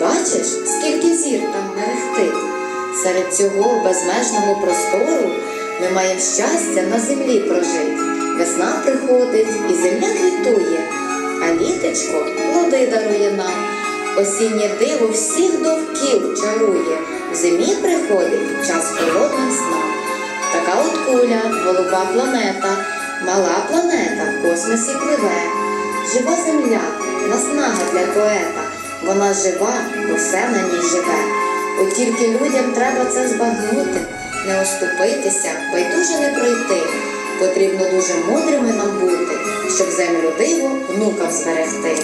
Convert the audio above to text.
бачиш, скільки зір там мерехтить? Серед цього безмежного простору ми маємо щастя на землі прожить. Весна приходить і земля квітує, а літечко плоди дарує нам. Осіннє диво всіх довкіл чарує. В зимі приходить час холодним снам. Така от куля, голуба планета, мала планета в космосі пливе. Жива земля, наснага для поета. Вона жива, все на ній живе. От тільки людям треба це збагнути, не оступитися, байдуже не пройти. Потрібно дуже мудрими нам бути, щоб землю диво внукам зберегти.